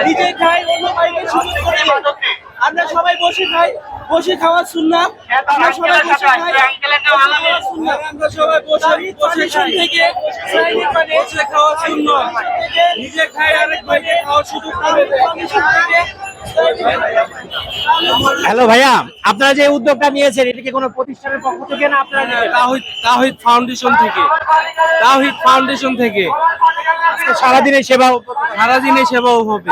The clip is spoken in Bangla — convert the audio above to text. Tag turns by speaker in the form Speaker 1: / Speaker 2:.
Speaker 1: নিজে খাই অন্য ভাইকে সুযোগ করে আমরা সবাই বসে খাই বসে খাওয়ার সুন্নাহ আমরা সবাই বসে খাই। আমরা সবাই বসে বসে থেকে বসে সুন্নাহ নিজে খাই আরেক ভাইকে খাওয়ার সুযোগ করে
Speaker 2: হ্যালো ভাইয়া আপনারা যে উদ্যোগটা নিয়েছেন এটা কি কোনো প্রতিষ্ঠানের পক্ষ থেকে না আপনারা
Speaker 1: তাহিদ তাহিদ ফাউন্ডেশন থেকে। তাহিদ ফাউন্ডেশন থেকে।
Speaker 2: সারাদিনের সেবা
Speaker 1: সারা দিনে সেবাও হবে